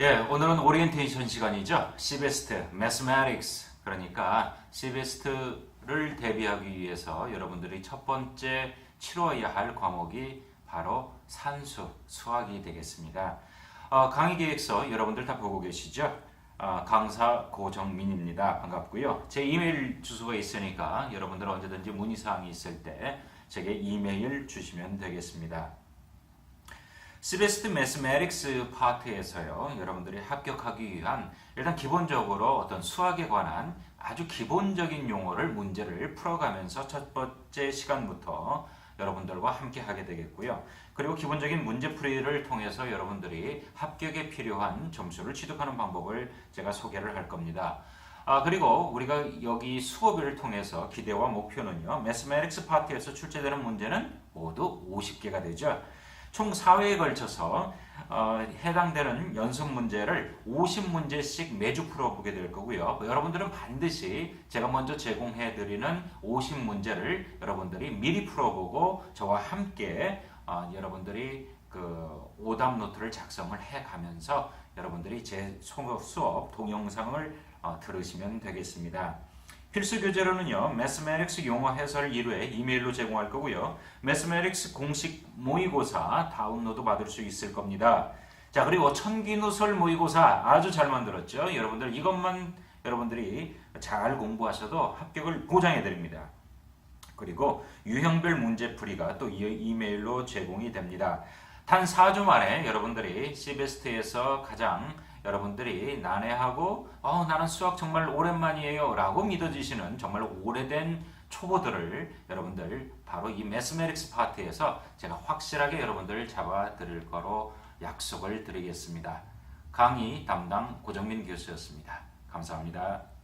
예, 오늘은 오리엔테이션 시간이죠. 시베스트, 매스매틱스. 그러니까 시베스트를 대비하기 위해서 여러분들이 첫 번째 치러야 할 과목이 바로 산수, 수학이 되겠습니다. 어, 강의 계획서 여러분들 다 보고 계시죠? 어, 강사 고정민입니다. 반갑고요. 제 이메일 주소가 있으니까 여러분들 언제든지 문의사항이 있을 때 제게 이메일 주시면 되겠습니다. 시베스트 매스매틱스 파트에서요. 여러분들이 합격하기 위한 일단 기본적으로 어떤 수학에 관한 아주 기본적인 용어를 문제를 풀어가면서 첫 번째 시간부터 여러분들과 함께 하게 되겠고요. 그리고 기본적인 문제풀이를 통해서 여러분들이 합격에 필요한 점수를 취득하는 방법을 제가 소개를 할 겁니다. 아, 그리고 우리가 여기 수업을 통해서 기대와 목표는요. 매스매틱스 파트에서 출제되는 문제는 모두 50개가 되죠. 총 4회에 걸쳐서 어, 해당되는 연습 문제를 50문제씩 매주 풀어보게 될 거고요. 여러분들은 반드시 제가 먼저 제공해 드리는 50문제를 여러분들이 미리 풀어보고 저와 함께 어, 여러분들이 그 오답 노트를 작성을 해 가면서 여러분들이 제 수업 동영상을 어, 들으시면 되겠습니다. 필수 교재로는요, 매스매틱스 용어 해설 1회 이메일로 제공할 거고요. 매스매틱스 공식 모의고사 다운로드 받을 수 있을 겁니다. 자, 그리고 천기누설 모의고사 아주 잘 만들었죠. 여러분들 이것만 여러분들이 잘 공부하셔도 합격을 보장해 드립니다. 그리고 유형별 문제풀이가 또 이- 이메일로 제공이 됩니다. 단 4주 만에 여러분들이 시베스트에서 가장 여러분들이 난해하고 어, 나는 수학 정말 오랜만이에요 라고 믿어지시는 정말 오래된 초보들을 여러분들 바로 이 매스매틱스 파트에서 제가 확실하게 여러분들 잡아 드릴 거로 약속을 드리겠습니다. 강의 담당 고정민 교수였습니다. 감사합니다.